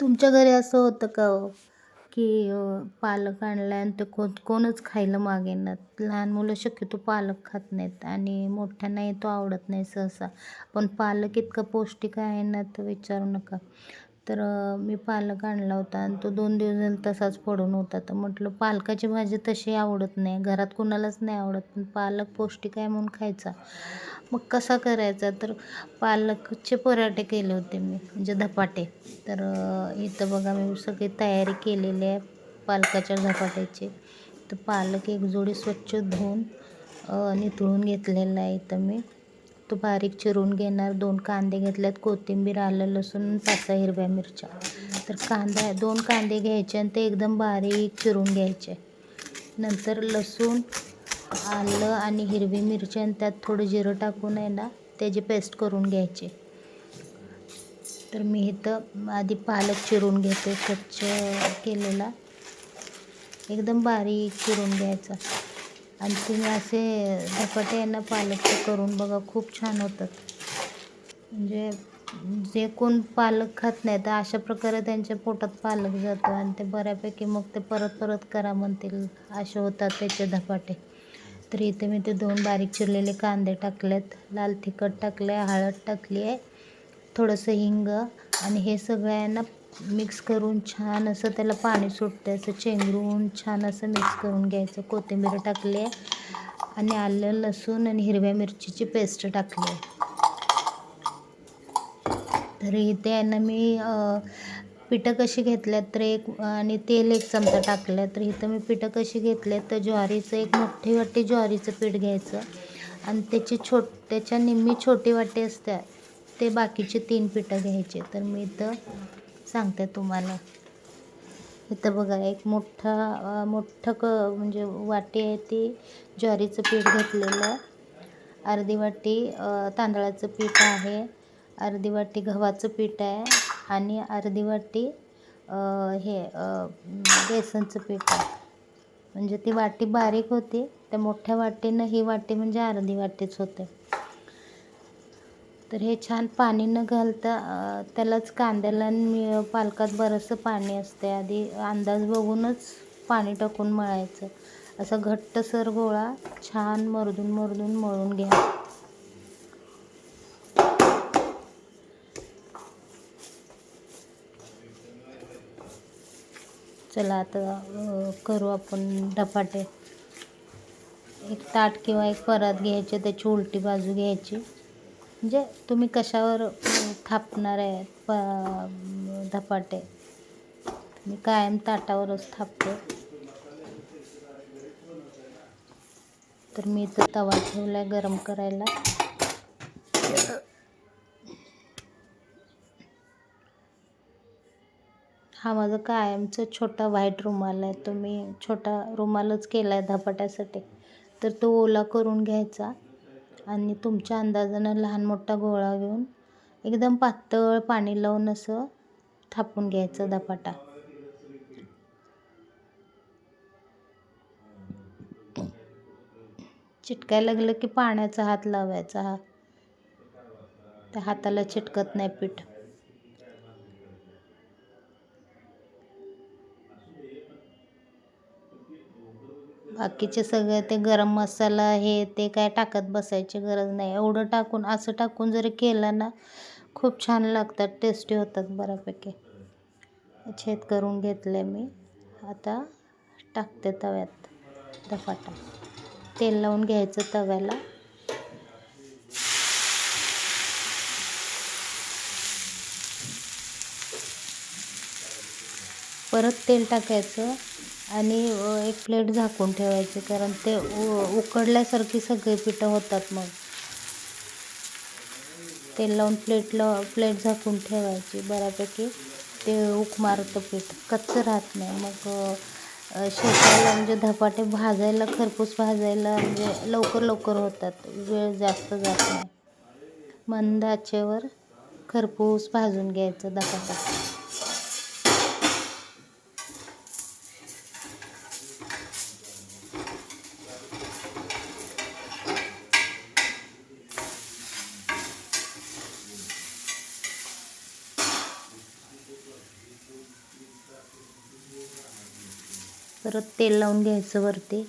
तुमच्या घरी असं होतं का हो? की पालक आणला आणि ते कोण कोणच खायला मागेनात लहान मुलं शक्यतो पालक खात नाहीत आणि मोठ्यांनाही तो आवडत नाही सहसा. पण पालक इतका पौष्टिक आहे ना तर विचारू नका. तर मी पालक आणला होता आणि तो दोन दिवस तसाच पडून होता. तर म्हटलं पालकाची भाजी तशी आवडत नाही. घरात कुणालाच नाही आवडत पण पालक पौष्टिक आहे म्हणून खायचा. मग कसा करायचा? तर पालकचे पराठे केले होते मी म्हणजे धपाटे. तर इथं बघा मी सगळी तयारी केलेली आहे पालकाच्या धपाट्याची. तर पालक एक जोडी स्वच्छ धुवून नितळून निथळून घेतलेला आहे इथं मी. तो बारीक चिरून घेणार दोन कांदे घेतल्यात कोथिंबीर आलं लसूण पाच हिरव्या मिरच्या. तर कांदा दोन कांदे घ्यायचे आणि ते एकदम बारीक चिरून घ्यायचे. नंतर लसूण आलं आणि हिरवी मिरची आणि त्यात थोडं जिरं टाकून आहे ना त्याची पेस्ट करून घ्यायची. तर मी इथं आधी पालक चिरून घेते स्वच्छ केलेला. एकदम बारीक चिरून घ्यायचा. आणि तुम्ही असे धपाटे यांना पालकचे करून बघा खूप छान होतात. म्हणजे जे कोण पालक खात नाही तर अशा प्रकारे त्यांच्या पोटात पालक जातो आणि ते बऱ्यापैकी मग ते परत परत करा म्हणतील असे होतात त्याचे धपाटे. तर इथे मी ते दोन बारीक चिरलेले कांदे टाकलेत. लाल तिखट टाकलं आहे हळद टाकली आहे थोडंसं हिंग आणि हे सगळ्यांना मिक्स करून छान असं त्याला पाणी सुटतं असं चेंगरून छान असं मिक्स करून घ्यायचं. कोथिंबीर टाकली आहे आणि आलं लसूण आणि हिरव्या मिरचीची पेस्ट टाकली आहे तर इथे आहे ना मी पिठं कशी घेतल्यात तर एक आणि तेल एक चमचा टाकलं तर इथं मी पिठं कशी घेतल्यात तर ज्वारीचं एक मोठी वाटी ज्वारीचं पीठ घ्यायचं. आणि त्याची छोट त्याच्या निम्मी छोटी वाटी असते ते बाकीचे तीन पिठं घ्यायचे. तर मी इथं सांगते तुम्हाला. इथं बघा एक मोठा मोठं क म्हणजे वाटी आहे ती ज्वारीचं पीठ घेतलेलं. अर्धी वाटी तांदळाचं पीठ आहे. अर्धी वाटी गव्हाचं पीठ आहे. आणि अर्धी वाटी हे बेसनचं पीठ म्हणजे ती वाटी बारीक होती त्या मोठ्या वाटीनं ही वाटी म्हणजे अर्धी वाटीच होते. तर हे छान पाणी न घालता त्यालाच कांद्याला मी पालकात बरंचसं पाणी असते आधी अंदाज बघूनच पाणी टाकून मळायचं. असं घट्टसर गोळा छान मरदून मरदून मळून घ्या. चला आता करू आपण धपाटे. एक ताट किंवा एक परात घ्यायचे त्याची उलटी बाजू घ्यायची. म्हणजे तुम्ही कशावर थापणार आहे प धपाटे? मी कायम ताटावरच थापते. तर मी इथं तवा ठेवला आहे गरम करायला. हा माझा कायमचा छोटा व्हाईट रुमाल आहे तो मी छोटा रुमालच केला आहे धपाट्यासाठी. तर तो ओला करून घ्यायचा आणि तुमच्या अंदाजानं लहान मोठा गोळा घेऊन एकदम पातळ पाणी लावून असं थापून घ्यायचं धपाटा. चिटकायला लागलं की पाण्याचा हात लावायचा हा. त्या हाताला चिटकत नाही पीठ. बाकीचे सगळे ते गरम मसाला हे ते काय टाकत बसायची गरज नाही. एवढं टाकून असं टाकून जरी केलं ना खूप छान लागतात टेस्टी होतात बऱ्यापैकी. छेद करून घेतले मी. आता टाकते तव्यात दफाटा तेल लावून घ्यायचं तव्याला. परत तेल टाकायचं. आणि एक प्लेट झाकून ठेवायची कारण ते उ उकडल्यासारखी सगळी पिठं होतात मग. तेल लावून प्लेटला प्लेट झाकून ठेवायची बऱ्यापैकी. ते उक मारतं पीठ कच्चं राहत नाही. मग अ, शेकायला म्हणजे धपाटे भाजायला खरपूस भाजायला म्हणजे लवकर लवकर होतात. वेळ जास्त जात नाही. मंद आचेवर खरपूस भाजून घ्यायचं धपाटा. परत तेल लावून घ्यायचं वरती.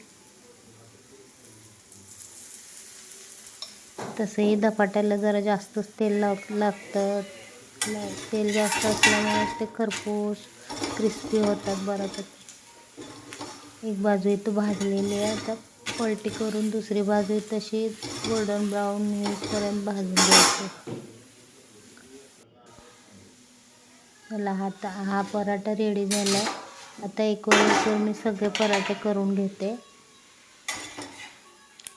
तसंही धपाट्याला जरा जास्तच तेल लाव लागतं तेल जास्त असल्यामुळे ते खरपूस क्रिस्पी होतात बऱ्यापैकी एक बाजू इथं भाजलेली आहे. आता पलटी करून दुसरी बाजू तशी गोल्डन ब्राऊन होईपर्यंत भाजून घ्यायची. मला हा हा पराठा रेडी झाला आहे आता एक वेळेस मी सगळे पराठे करून घेते.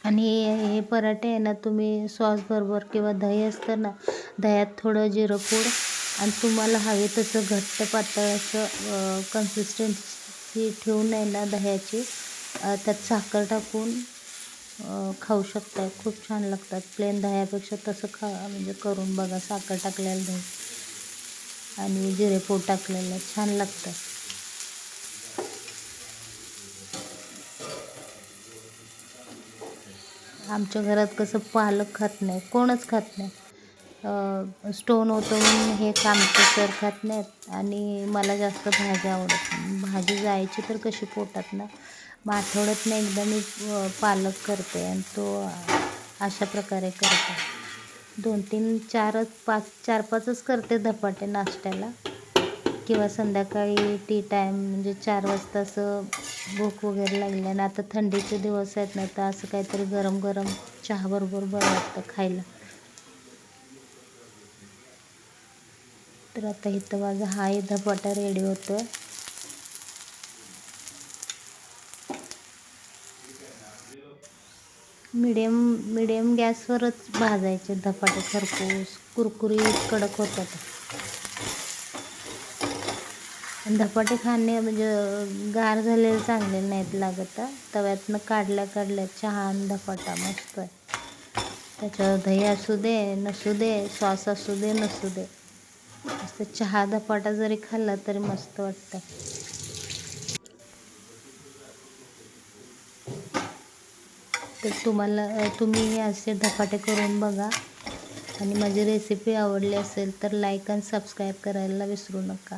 आणि हे पराठे आहे ना तुम्ही सॉसबरोबर किंवा दही असतं ना दह्यात थोडं जिरं पूड आणि तुम्हाला हवे तसं घट्ट पातळ असं कन्सिस्टन्सी ठेवून आहे ना दह्याची त्यात साखर टाकून खाऊ शकता. खूप छान लागतात. प्लेन दह्यापेक्षा तसं खा म्हणजे करून बघा साखर टाकलेलं दही आणि जिरेपूड टाकलेलं छान लागतं. आमच्या घरात कसं पालक खात नाही कोणच खात नाही. स्टोन होतो म्हणून हे कामटे सर खात नाहीत आणि मला जास्त भाजी आवडत नाही. भाजी जायची तर कशी पोटात ना? मग आठवड्यातनं एकदा मी पालक करते आणि तो अशा प्रकारे करते. दोन तीन चारच पाच चार पाचच करते धपाटे नाश्त्याला. किंवा संध्याकाळी टी टाईम म्हणजे चार वाजता असं भूक वगैरे लागली आणि आता थंडीचे दिवस आहेत ना तर असं काहीतरी गरम गरम चहाबरोबर बरं वाटतं खायला. तर आता इथं माझा हाही धपाटा रेडी होतो आहे मिडियम मिडियम गॅसवरच भाजायचे धपाटे खरपूस कुरकुरीत कडक होतात. धपाटे खाणे म्हणजे गार झालेले चांगले नाहीत लागत. तव्यातनं काढल्या काढल्या चहा आणि धपाटा मस्त आहे. त्याच्यावर दही असू दे नसू दे सॉस असू दे नसू दे. मस्त चहा धपाटा जरी खाल्ला तरी मस्त वाटतं तर तुम्हाला तुम्ही असे धपाटे करून बघा. आणि माझी रेसिपी आवडली असेल तर लाईक आणि सबस्क्राईब करायला विसरू नका.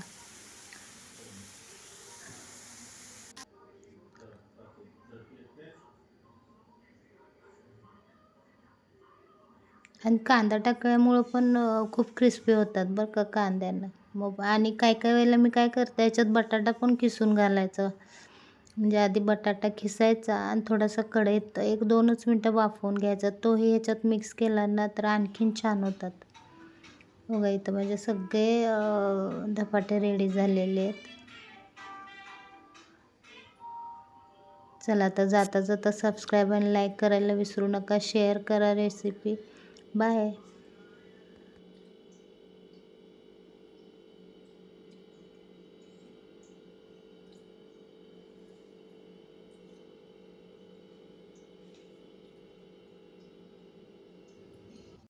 आणि कांदा टाकल्यामुळं पण खूप क्रिस्पी होतात बरं का कांद्यानं. मग आणि काय काय वेळेला मी काय करते याच्यात बटाटा पण किसून घालायचं. म्हणजे आधी बटाटा खिसायचा आणि थोडासा कढईत एक दोनच मिनटं वाफवून घ्यायचा. तोही ह्याच्यात मिक्स केला ना तर आणखीन छान होतात. बघा इथं म्हणजे सगळे धपाटे रेडी झालेले आहेत. चला आता जाता जाता सबस्क्राईब आणि लाईक करायला विसरू नका. शेअर करा रेसिपी 拜。